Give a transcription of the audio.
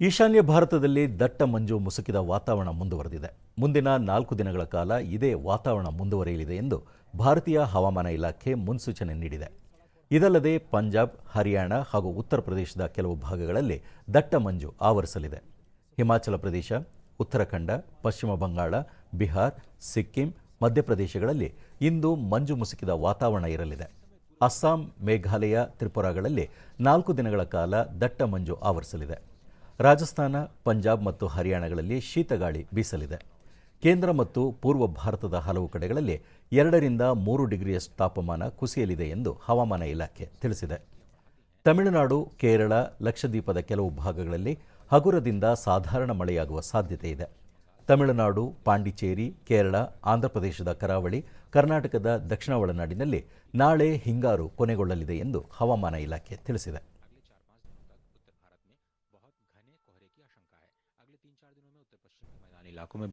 ಈಶಾನ್ಯ ಭಾರತದಲ್ಲಿ ದಟ್ಟ ಮಂಜು ಮುಸುಕಿದ ವಾತಾವರಣ ಮುಂದುವರೆದಿದೆ. ಮುಂದಿನ ನಾಲ್ಕು ದಿನಗಳ ಕಾಲ ಇದೇ ವಾತಾವರಣ ಮುಂದುವರಿಯಲಿದೆ ಎಂದು ಭಾರತೀಯ ಹವಾಮಾನ ಇಲಾಖೆ ಮುನ್ಸೂಚನೆ ನೀಡಿದೆ. ಇದಲ್ಲದೆ ಪಂಜಾಬ್, ಹರಿಯಾಣ ಹಾಗೂ ಉತ್ತರ ಪ್ರದೇಶದ ಕೆಲವು ಭಾಗಗಳಲ್ಲಿ ದಟ್ಟ ಮಂಜು ಆವರಿಸಲಿದೆ. ಹಿಮಾಚಲ ಪ್ರದೇಶ, ಉತ್ತರಾಖಂಡ, ಪಶ್ಚಿಮ ಬಂಗಾಳ, ಬಿಹಾರ್, ಸಿಕ್ಕಿಂ ಮಧ್ಯಪ್ರದೇಶಗಳಲ್ಲಿ ಇಂದು ಮಂಜು ಮುಸುಕಿದ ವಾತಾವರಣ ಇರಲಿದೆ. ಅಸ್ಸಾಂ, ಮೇಘಾಲಯ, ತ್ರಿಪುರಾಗಳಲ್ಲಿ ನಾಲ್ಕು ದಿನಗಳ ಕಾಲ ದಟ್ಟ ಮಂಜು ಆವರಿಸಲಿದೆ. ರಾಜಸ್ಥಾನ, ಪಂಜಾಬ್ ಮತ್ತು ಹರಿಯಾಣಗಳಲ್ಲಿ ಶೀತಗಾಳಿ ಬೀಸಲಿದೆ. ಕೇಂದ್ರ ಮತ್ತು ಪೂರ್ವ ಭಾರತದ ಹಲವು ಕಡೆಗಳಲ್ಲಿ ಎರಡರಿಂದ ಮೂರು ಡಿಗ್ರಿಯಷ್ಟು ತಾಪಮಾನ ಕುಸಿಯಲಿದೆ ಎಂದು ಹವಾಮಾನ ಇಲಾಖೆ ತಿಳಿಸಿದೆ. ತಮಿಳುನಾಡು, ಕೇರಳ, ಲಕ್ಷದ್ವೀಪದ ಕೆಲವು ಭಾಗಗಳಲ್ಲಿ ಹಗುರದಿಂದ ಸಾಧಾರಣ ಮಳೆಯಾಗುವ ಸಾಧ್ಯತೆ ಇದೆ. ತಮಿಳುನಾಡು, ಪಾಂಡಿಚೇರಿ, ಕೇರಳ, ಆಂಧ್ರಪ್ರದೇಶದ ಕರಾವಳಿ, ಕರ್ನಾಟಕದ ದಕ್ಷಿಣ ಒಳನಾಡಿನಲ್ಲಿ ನಾಳೆ ಹಿಂಗಾರು ಕೊನೆಗೊಳ್ಳಲಿದೆ ಎಂದು ಹವಾಮಾನ ಇಲಾಖೆ ತಿಳಿಸಿದೆ. आशंका है। अगले तीन चार दिनों में उत्तर पश्चिम के मैदानी इलाकों में